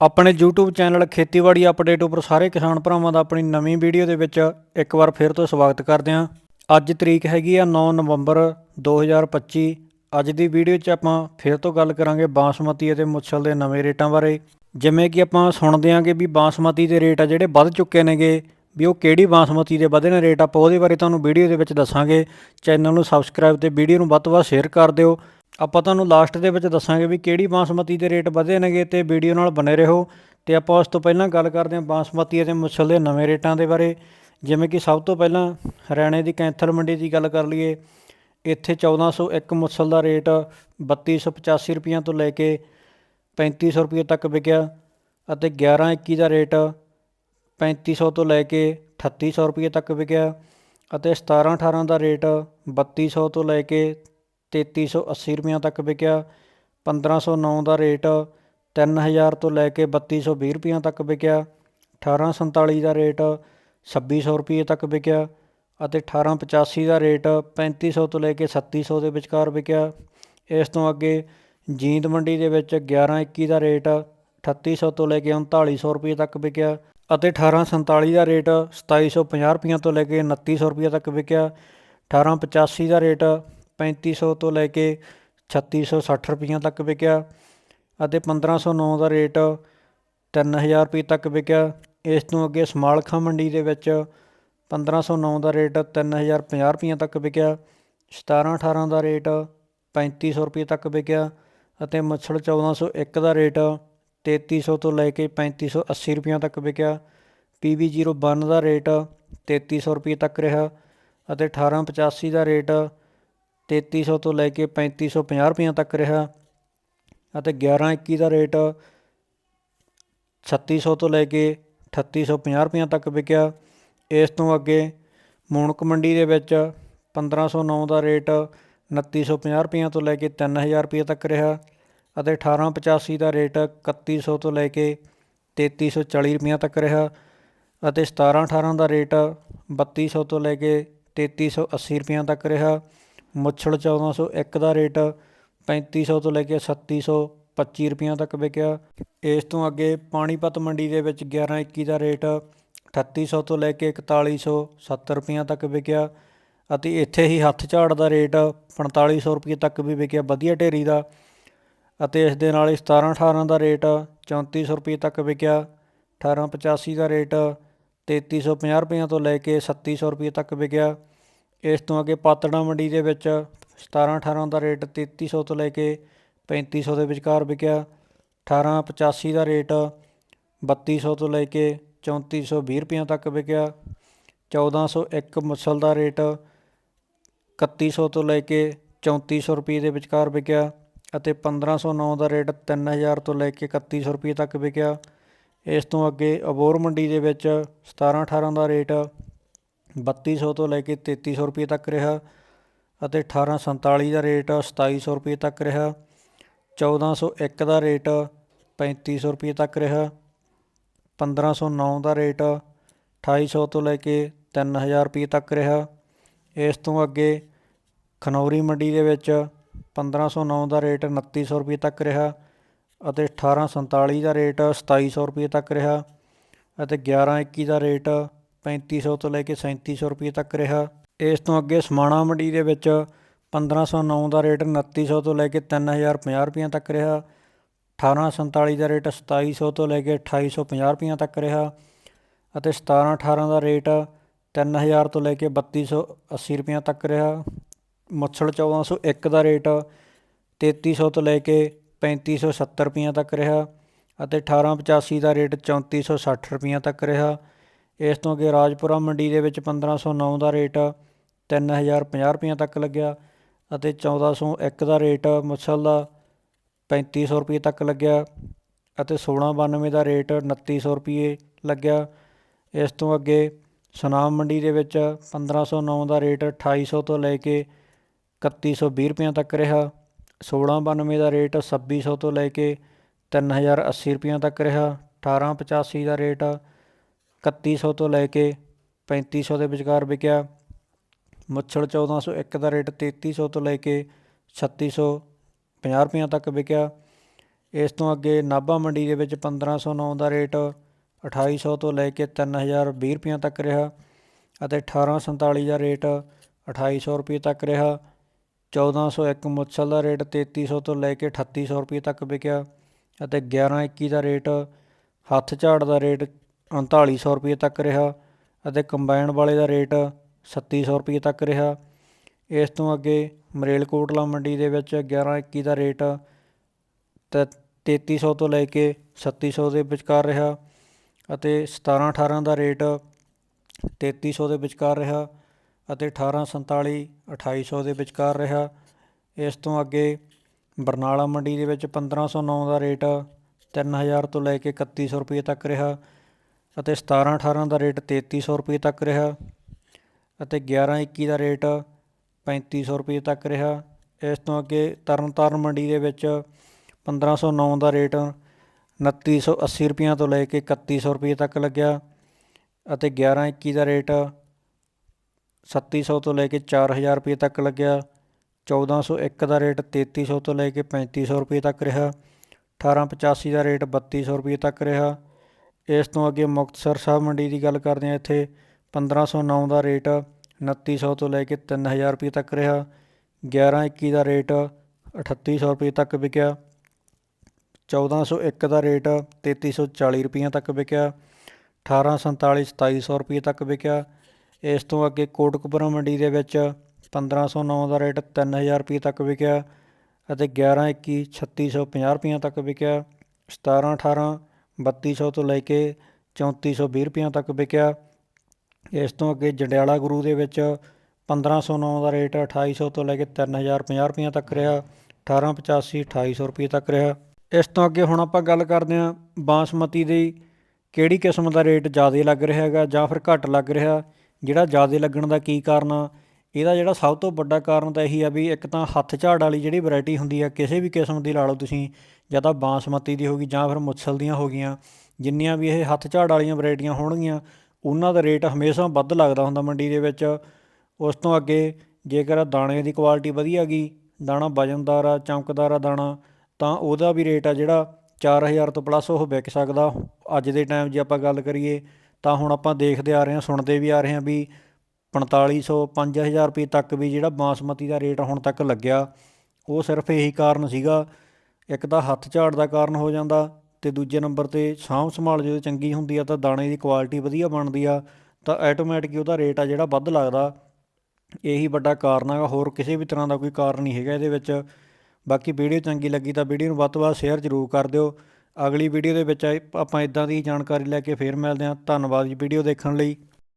ਆਪਣੇ YouTube channel ਖੇਤੀਬਾੜੀ update ਉੱਪਰ ਸਾਰੇ ਕਿਸਾਨ ਭਰਾਵਾਂ ਦਾ ਆਪਣੀ ਨਵੀਂ ਵੀਡੀਓ ਦੇ ਵਿੱਚ ਇੱਕ ਵਾਰ ਫਿਰ ਤੋਂ ਸਵਾਗਤ ਕਰਦੇ ਹਾਂ। ਅੱਜ ਤਰੀਕ ਹੈਗੀ ਆ 9 ਨਵੰਬਰ 2025 ਅੱਜ ਦੀ ਵੀਡੀਓ 'ਚ ਆਪਾਂ ਫਿਰ ਤੋਂ ਗੱਲ ਕਰਾਂਗੇ ਬਾਸਮਤੀ ਅਤੇ ਮੁੱਛਲ ਦੇ ਨਵੇਂ ਰੇਟਾਂ ਬਾਰੇ। ਜਿਵੇਂ ਕਿ ਆਪਾਂ ਸੁਣਦੇ ਆਂਗੇ ਵੀ ਬਾਸਮਤੀ ਦੇ ਰੇਟ ਆ ਜਿਹੜੇ ਵੱਧ ਚੁੱਕੇ ਨੇਗੇ, ਵੀ ਉਹ ਕਿਹੜੀ ਬਾਸਮਤੀ ਦੇ ਵਧੇ ਨੇ ਰੇਟ? ਆਪਾਂ ਉਹਦੇ ਬਾਰੇ ਤੁਹਾਨੂੰ ਵੀਡੀਓ ਦੇ ਵਿੱਚ ਦੱਸਾਂਗੇ। ਚੈਨਲ ਨੂੰ ਸਬਸਕ੍ਰਾਈਬ ਤੇ ਵੀਡੀਓ ਨੂੰ ਵੱਧ ਤੋਂ ਵੱਧ ਸ਼ੇਅਰ ਕਰ ਦਿਓ। ਆਪਾਂ ਤੁਹਾਨੂੰ ਲਾਸਟ ਦੇ ਵਿੱਚ ਦੱਸਾਂਗੇ ਵੀ ਕਿਹੜੀ ਬਾਸਮਤੀ ਦੇ ਰੇਟ ਵਧੇ ਨੇਗੇ ਤੇ ਵੀਡੀਓ ਨਾਲ ਬਨੇ ਰਹੋ। ਤੇ ਆਪਾਂ ਉਸ ਤੋਂ ਪਹਿਲਾਂ ਗੱਲ ਕਰਦੇ ਹਾਂ ਬਾਸਮਤੀ ਅਤੇ ਮੁੱਛਲ ਦੇ ਨਵੇਂ ਰੇਟਾਂ ਦੇ ਬਾਰੇ। ਜਿਵੇਂ ਕਿ ਸਭ ਤੋਂ ਪਹਿਲਾਂ ਹਰਿਆਣੇ ਦੀ ਕੈਂਥਲ ਮੰਡੀ ਦੀ ਗੱਲ ਕਰ ਲਈਏ। ਇੱਥੇ 1401 ਮੁੱਛਲ ਦਾ ਰੇਟ 3285 ਰੁਪਈਆਂ ਤੋਂ ਲੈ ਕੇ 3500 ਰੁਪਏ ਤੱਕ ਵਿਕਿਆ ਅਤੇ 1121 ਦਾ ਰੇਟ 3500 ਤੋਂ ਲੈ ਕੇ 3800 ਰੁਪਏ ਤੱਕ ਵਿਕਿਆ ਅਤੇ 17 18 ਦਾ ਰੇਟ 3200 ਤੋਂ ਲੈ ਕੇ 3380 ਰੁਪਈਆਂ ਤੱਕ ਵਿਕਿਆ 1509 ਦਾ ਰੇਟ 3000 ਤੋਂ ਲੈ ਕੇ 3220 ਰੁਪਈਆਂ ਤੱਕ ਵਿਕਿਆ 1847 ਦਾ ਰੇਟ 2600 ਰੁਪਏ ਤੱਕ ਵਿਕਿਆ ਅਤੇ 1885 ਦਾ ਰੇਟ 3500 ਤੋਂ ਲੈ ਕੇ 3700 ਦੇ ਵਿਚਕਾਰ ਵਿਕਿਆ। ਇਸ ਤੋਂ ਅੱਗੇ ਜੀਂਦ ਮੰਡੀ ਦੇ ਵਿੱਚ 1121 ਦਾ ਰੇਟ 3800 ਤੋਂ ਲੈ ਕੇ 3900 ਰੁਪਏ ਤੱਕ ਵਿਕਿਆ ਅਤੇ 1847 ਦਾ ਰੇਟ 2750 ਰੁਪਈਆਂ ਤੋਂ ਲੈ ਕੇ 2900 ਰੁਪਏ ਤੱਕ ਵਿਕਿਆ। 1885 ਦਾ ਰੇਟ 3500 ਤੋਂ ਲੈ ਕੇ 3660 ਰੁਪਈਆਂ ਤੱਕ ਵਿਕਿਆ ਅਤੇ 1509 ਦਾ ਰੇਟ 3000 ਰੁਪਏ ਤੱਕ ਵਿਕਿਆ। ਇਸ ਤੋਂ ਅੱਗੇ ਸਮਾਲਖਾ ਮੰਡੀ ਦੇ ਵਿੱਚ 1509 ਦਾ ਰੇਟ 3050 ਰੁਪਈਆਂ ਤੱਕ ਵਿਕਿਆ। 17 18 ਦਾ ਰੇਟ 3500 ਰੁਪਏ ਤੱਕ ਵਿਕਿਆ ਅਤੇ ਮੱਛੜ 1401 ਦਾ ਰੇਟ 3300 ਤੋਂ ਲੈ ਕੇ 3580 ਰੁਪਈਆਂ ਤੱਕ ਵਿਕਿਆ। PB01 ਦਾ ਰੇਟ 3300 ਰੁਪਏ ਤੱਕ ਰਿਹਾ ਅਤੇ 1885 ਦਾ ਰੇਟ 3300 ਤੋਂ ਲੈ ਕੇ 3550 ਰੁਪਈਆਂ ਤੱਕ ਰਿਹਾ ਅਤੇ 1121 ਦਾ ਰੇਟ 3600 ਤੋਂ ਲੈ ਕੇ 3850 ਰੁਪਈਆਂ ਤੱਕ ਵਿਕਿਆ। ਇਸ ਤੋਂ ਅੱਗੇ ਮੂਣਕ ਮੰਡੀ ਦੇ ਵਿੱਚ 1509 ਦਾ ਰੇਟ 2950 ਰੁਪਈਆਂ ਤੋਂ ਲੈ ਕੇ 3000 ਰੁਪਏ ਤੱਕ ਰਿਹਾ ਅਤੇ 1885 ਦਾ ਰੇਟ 3100 ਤੋਂ ਲੈ ਕੇ 3340 ਰੁਪਈਆਂ ਤੱਕ ਰਿਹਾ ਅਤੇ 17 18 ਦਾ ਰੇਟ 3200 ਤੋਂ ਲੈ ਕੇ 3380 ਰੁਪਈਆਂ ਤੱਕ ਰਿਹਾ। ਮੁੱਛੜ 1401 ਦਾ ਰੇਟ 3500 ਤੋਂ ਲੈ ਕੇ 3725 ਰੁਪਈਆਂ ਤੱਕ ਵਿਕਿਆ। ਇਸ ਤੋਂ ਅੱਗੇ ਪਾਣੀਪਤ ਮੰਡੀ ਦੇ ਵਿੱਚ 1121 ਦਾ ਰੇਟ 3800 ਤੋਂ ਲੈ ਕੇ 4170 ਰੁਪਈਆਂ ਤੱਕ ਵਿਕਿਆ ਅਤੇ ਇੱਥੇ ਹੀ ਹੱਥ ਝਾੜ ਦਾ ਰੇਟ 4500 ਰੁਪਏ ਤੱਕ ਵੀ ਵਿਕਿਆ, ਵਧੀਆ ਢੇਰੀ ਦਾ। ਅਤੇ ਇਸ ਦੇ ਨਾਲ ਹੀ 17 18 ਦਾ ਰੇਟ 3400 ਰੁਪਏ ਤੱਕ ਵਿਕਿਆ। 1885 ਦਾ ਰੇਟ 3350 ਰੁਪਈਆਂ ਤੋਂ ਲੈ ਕੇ 3700 ਰੁਪਏ ਤੱਕ ਵਿਕਿਆ। ਇਸ ਤੋਂ ਅੱਗੇ ਪਾਤੜਾ ਮੰਡੀ ਦੇ ਵਿੱਚ 17 18 ਦਾ ਰੇਟ 3300 ਤੋਂ ਲੈ ਕੇ 3500 ਦੇ ਵਿਚਕਾਰ ਵਿਕਿਆ। 1885 ਦਾ ਰੇਟ 3200 ਤੋਂ ਲੈ ਕੇ 3420 ਰੁਪਈਆਂ ਤੱਕ ਵਿਕਿਆ। 1401 ਮੁਸਲ ਦਾ ਰੇਟ 3100 ਤੋਂ ਲੈ ਕੇ 3400 ਰੁਪਏ ਦੇ ਵਿਚਕਾਰ ਵਿਕਿਆ ਅਤੇ 1509 ਦਾ ਰੇਟ 3000 ਤੋਂ ਲੈ ਕੇ 3100 ਰੁਪਏ ਤੱਕ ਵਿਕਿਆ। ਇਸ ਤੋਂ ਅੱਗੇ ਅਬੋਰ ਮੰਡੀ ਦੇ ਵਿੱਚ 17 18 ਦਾ ਰੇਟ 3200 ਤੋਂ ਲੈ ਕੇ 3300 ਰੁਪਏ ਤੱਕ ਰਿਹਾ ਅਤੇ 1847 ਦਾ ਰੇਟ 2700 ਰੁਪਏ ਤੱਕ ਰਿਹਾ 1401 ਦਾ ਰੇਟ 3500 ਰੁਪਏ ਤੱਕ ਰਿਹਾ 1509 ਦਾ ਰੇਟ 2800 ਤੋਂ ਲੈ ਕੇ 3000 ਰੁਪਏ ਤੱਕ ਰਿਹਾ। ਇਸ ਤੋਂ ਅੱਗੇ ਖਨੌਰੀ ਮੰਡੀ ਦੇ ਵਿੱਚ 1509 ਦਾ ਰੇਟ 2900 ਰੁਪਏ ਤੱਕ ਰਿਹਾ ਅਤੇ 1847 ਦਾ ਰੇਟ 2700 ਰੁਪਏ ਤੱਕ ਰਿਹਾ ਅਤੇ 1121 ਦਾ ਰੇਟ 3500 ਤੋਂ ਲੈ ਕੇ 3700 ਰੁਪਏ ਤੱਕ ਰਿਹਾ। ਇਸ ਤੋਂ ਅੱਗੇ ਸਮਾਣਾ ਮੰਡੀ ਦੇ ਵਿੱਚ 1509 ਦਾ ਰੇਟ 2900 ਤੋਂ ਲੈ ਕੇ 3050 ਰੁਪਏ ਤੱਕ ਰਿਹਾ। 1847 ਦਾ ਰੇਟ 2700 ਤੋਂ ਲੈ ਕੇ 2850 ਰੁਪਏ ਤੱਕ ਰਿਹਾ ਅਤੇ 17 18 ਦਾ ਰੇਟ 3000 ਤੋਂ ਲੈ ਕੇ 3280 ਰੁਪਏ ਤੱਕ ਰਿਹਾ। ਮੁੱਛੜ 1401 ਦਾ ਰੇਟ 3300 ਤੋਂ ਲੈ ਕੇ 3570 ਰੁਪਈਆਂ ਤੱਕ ਰਿਹਾ ਅਤੇ 1885 ਦਾ ਰੇਟ 3460 ਰੁਪਈਆਂ ਤੱਕ ਰਿਹਾ। ਇਸ ਤੋਂ ਅੱਗੇ ਰਾਜਪੁਰਾ ਮੰਡੀ ਦੇ ਵਿੱਚ 1509 ਦਾ ਰੇਟ 3050 ਰੁਪਈਆਂ ਤੱਕ ਲੱਗਿਆ ਅਤੇ 1401 ਦਾ ਰੇਟ ਮੁਸਲ ਦਾ 3500 ਰੁਪਏ ਤੱਕ ਲੱਗਿਆ ਅਤੇ 1692 ਦਾ ਰੇਟ 2900 ਰੁਪਏ ਲੱਗਿਆ। ਇਸ ਤੋਂ ਅੱਗੇ ਸੁਨਾਮ ਮੰਡੀ ਦੇ ਵਿੱਚ 1509 ਦਾ ਰੇਟ 2800 ਤੋਂ ਲੈ ਕੇ 3120 ਰੁਪਏ ਤੱਕ ਰਿਹਾ। 1692 ਦਾ ਰੇਟ 2600 ਤੋਂ ਲੈ ਕੇ 3080 ਰੁਪਏ ਤੱਕ ਰਿਹਾ। 1885 ਦਾ ਰੇਟ 3100 ਤੋਂ ਲੈ ਕੇ 3500 ਦੇ ਵਿਚਕਾਰ ਵਿਕਿਆ। ਮੁੱਛੜ 1401 ਦਾ ਰੇਟ 3300 ਤੋਂ ਲੈ ਕੇ 3650 ਰੁਪਏ ਤੱਕ ਵਿਕਿਆ। ਇਸ ਤੋਂ ਅੱਗੇ ਨਾਭਾ ਮੰਡੀ ਦੇ ਵਿੱਚ 1509 ਦਾ ਰੇਟ 2800 ਤੋਂ ਲੈ ਕੇ 3020 ਰੁਪਈਆਂ ਤੱਕ ਰਿਹਾ ਅਤੇ 1847 ਦਾ ਰੇਟ 2800 ਰੁਪਏ ਤੱਕ ਰਿਹਾ। 1401 ਮੁੱਛਲ ਦਾ ਰੇਟ 3300 ਤੋਂ ਲੈ ਕੇ 3800 ਰੁਪਏ ਤੱਕ ਵਿਕਿਆ ਅਤੇ 1121 ਦਾ ਰੇਟ ਹੱਥ ਝਾੜ ਦਾ ਰੇਟ 3900 ਰੁਪਏ ਤੱਕ ਰਿਹਾ ਅਤੇ ਕੰਬਾਈਨ ਵਾਲੇ ਦਾ ਰੇਟ 3700 ਰੁਪਏ ਤੱਕ ਰਿਹਾ। ਇਸ ਤੋਂ ਅੱਗੇ ਮਰੇਲਕੋਟਲਾ ਮੰਡੀ ਦੇ ਵਿੱਚ 1121 ਦਾ ਰੇਟ ਤ 3300 ਤੋਂ ਲੈ ਕੇ 3700 ਦੇ ਵਿਚਕਾਰ ਰਿਹਾ ਅਤੇ 17 18 ਦਾ ਰੇਟ 3300 ਦੇ ਵਿਚਕਾਰ ਰਿਹਾ ਅਤੇ 1847 2800 ਦੇ ਵਿਚਕਾਰ ਰਿਹਾ। ਇਸ ਤੋਂ ਅੱਗੇ ਬਰਨਾਲਾ ਮੰਡੀ ਦੇ ਵਿੱਚ 1509 ਦਾ ਰੇਟ 3000 ਤੋਂ ਲੈ ਕੇ 3100 ਰੁਪਏ ਤੱਕ ਰਿਹਾ ਅਤੇ 17 18 ਦਾ ਰੇਟ 3300 ਰੁਪਏ ਤੱਕ ਰਿਹਾ ਅਤੇ 11 21 ਦਾ ਰੇਟ 3500 ਰੁਪਏ ਤੱਕ ਰਿਹਾ। ਇਸ ਤੋਂ ਅੱਗੇ ਤਰਨਤਾਰਨ ਮੰਡੀ ਦੇ ਵਿੱਚ 1509 ਦਾ ਰੇਟ 2980 ਰੁਪਈਆਂ ਤੋਂ ਲੈ ਕੇ 3100 ਰੁਪਏ ਤੱਕ ਲੱਗਿਆ ਅਤੇ 11 21 ਦਾ ਰੇਟ 3700 ਤੋਂ ਲੈ ਕੇ 4000 ਰੁਪਏ ਤੱਕ ਲੱਗਿਆ। 1401 ਦਾ ਰੇਟ 3300 ਤੋਂ ਲੈ ਕੇ 3500 ਰੁਪਏ ਤੱਕ ਰਿਹਾ। 1885 ਦਾ ਰੇਟ 3200 ਰੁਪਏ ਤੱਕ ਰਿਹਾ। ਇਸ ਤੋਂ ਅੱਗੇ ਮੁਕਤਸਰ ਸਾਹਿਬ ਮੰਡੀ ਦੀ ਗੱਲ ਕਰਦੇ ਹਾਂ, ਇੱਥੇ 1509 ਦਾ ਰੇਟ 2900 ਤੋਂ ਲੈ ਕੇ 3000 ਰੁਪਏ ਤੱਕ ਰਿਹਾ। 1121 ਦਾ ਰੇਟ 3800 ਰੁਪਏ ਤੱਕ ਵਿਕਿਆ। 1401 ਦਾ ਰੇਟ 3340 ਰੁਪਈਆਂ ਤੱਕ ਵਿਕਿਆ। 1847 2700 ਰੁਪਏ ਤੱਕ ਵਿਕਿਆ। ਇਸ ਤੋਂ ਅੱਗੇ ਕੋਟਕਪੁਰਾ ਮੰਡੀ ਦੇ ਵਿੱਚ 1509 ਦਾ ਰੇਟ 3000 ਰੁਪਏ ਤੱਕ ਵਿਕਿਆ ਅਤੇ 1121 3650 ਰੁਪਈਆਂ ਤੱਕ ਵਿਕਿਆ। 17 18 3200 ਤੋਂ ਲੈ ਕੇ 3420 ਰੁਪਈਆਂ ਤੱਕ ਵਿਕਿਆ। ਇਸ ਤੋਂ ਅੱਗੇ ਜੰਡਿਆਲਾ ਗੁਰੂ ਦੇ ਵਿੱਚ 1509 ਦਾ ਰੇਟ 2800 ਤੋਂ ਲੈ ਕੇ 3050 ਰੁਪਈਆਂ ਤੱਕ ਰਿਹਾ। 1885 2800 ਰੁਪਏ ਤੱਕ ਰਿਹਾ। ਇਸ ਤੋਂ ਅੱਗੇ ਹੁਣ ਆਪਾਂ ਗੱਲ ਕਰਦੇ ਹਾਂ ਬਾਸਮਤੀ ਦੀ, ਕਿਹੜੀ ਕਿਸਮ ਦਾ ਰੇਟ ਜ਼ਿਆਦਾ ਲੱਗ ਰਿਹਾ ਹੈਗਾ ਜਾਂ ਫਿਰ ਘੱਟ ਲੱਗ ਰਿਹਾ। ਜਿਹੜਾ ਜ਼ਿਆਦਾ ਲੱਗਣ ਦਾ ਕੀ ਕਾਰਨ ਆ? ਇਹਦਾ ਜਿਹੜਾ ਸਭ ਤੋਂ ਵੱਡਾ ਕਾਰਨ ਤਾਂ ਇਹੀ ਆ ਵੀ ਇੱਕ ਤਾਂ ਹੱਥ ਝਾੜ ਵਾਲੀ ਜਿਹੜੀ ਵੈਰਾਈਟੀ ਹੁੰਦੀ ਆ, ਕਿਸੇ ਵੀ ਕਿਸਮ ਦੀ ਲਾ ਲਓ ਤੁਸੀਂ, ਜਾਂ ਤਾਂ ਬਾਸਮਤੀ ਦੀ ਹੋਗੀ ਜਾਂ ਫਿਰ ਮੁੱਛਲ ਦੀਆਂ ਹੋ ਗਈਆਂ, ਜਿੰਨੀਆਂ ਵੀ ਇਹ ਹੱਥ ਝਾੜ ਵਾਲੀਆਂ ਵੈਰਾਈਟੀਆਂ ਹੋਣਗੀਆਂ, ਉਹਨਾਂ ਦਾ ਰੇਟ ਹਮੇਸ਼ਾ ਵੱਧ ਲੱਗਦਾ ਹੁੰਦਾ ਮੰਡੀ ਦੇ ਵਿੱਚ। ਉਸ ਤੋਂ ਅੱਗੇ ਜੇਕਰ ਦਾਣੇ ਦੀ ਕੁਆਲਿਟੀ ਵਧੀਆ ਗਈ, ਦਾਣਾ ਵਜਨਦਾਰ ਆ, ਚਮਕਦਾਰ ਆ ਦਾਣਾ, ਤਾਂ ਉਹਦਾ ਵੀ ਰੇਟ ਆ ਜਿਹੜਾ 4000 ਤੋਂ ਪਲੱਸ ਉਹ ਵਿਕ ਸਕਦਾ। ਅੱਜ ਦੇ ਟਾਈਮ ਜੇ ਆਪਾਂ ਗੱਲ ਕਰੀਏ, ਤਾਂ ਹੁਣ ਆਪਾਂ ਦੇਖਦੇ ਆ ਰਹੇ ਹਾਂ, ਸੁਣਦੇ ਵੀ ਆ ਰਹੇ ਹਾਂ ਵੀ 4500 5000 ਰੁਪਏ ਤੱਕ ਵੀ ਜਿਹੜਾ ਬਾਸਮਤੀ ਦਾ ਰੇਟ ਹੁਣ ਤੱਕ ਲੱਗਿਆ, ਉਹ ਸਿਰਫ ਇਹੀ ਕਾਰਨ ਸੀਗਾ। ਇੱਕ ਤਾਂ ਹੱਥ ਝਾੜ ਦਾ ਕਾਰਨ ਹੋ ਜਾਂਦਾ ਤੇ ਦੂਜੇ ਨੰਬਰ ਤੇ ਸਾਂਭ ਸੰਭਾਲ ਜਦੋਂ ਚੰਗੀ ਹੁੰਦੀ ਆ ਤਾਂ ਦਾਣੇ ਦੀ ਕੁਆਲਿਟੀ ਵਧੀਆ ਬਣਦੀ ਆ, ਤਾਂ ਆਟੋਮੈਟਿਕ ਉਹਦਾ ਰੇਟ ਆ ਜਿਹੜਾ ਵੱਧ ਲੱਗਦਾ। ਇਹੀ ਵੱਡਾ ਕਾਰਨ ਹੈਗਾ, ਹੋਰ ਕਿਸੇ ਵੀ ਤਰ੍ਹਾਂ ਦਾ ਕੋਈ ਕਾਰਨ ਨਹੀਂ ਹੈਗਾ ਇਹਦੇ ਵਿੱਚ। ਬਾਕੀ ਵੀਡੀਓ ਚੰਗੀ ਲੱਗੀ ਤਾਂ ਵੀਡੀਓ ਨੂੰ ਵੱਧ ਤੋਂ ਵੱਧ ਸ਼ੇਅਰ ਜ਼ਰੂਰ ਕਰ ਦਿਓ। ਅਗਲੀ ਵੀਡੀਓ ਦੇ ਵਿੱਚ ਆਪਾਂ ਇਦਾਂ ਦੀ ਜਾਣਕਾਰੀ ਲੈ ਕੇ ਫੇਰ ਮਿਲਦੇ ਹਾਂ। ਧੰਨਵਾਦ ਜੀ ਵੀਡੀਓ ਦੇਖਣ ਲਈ।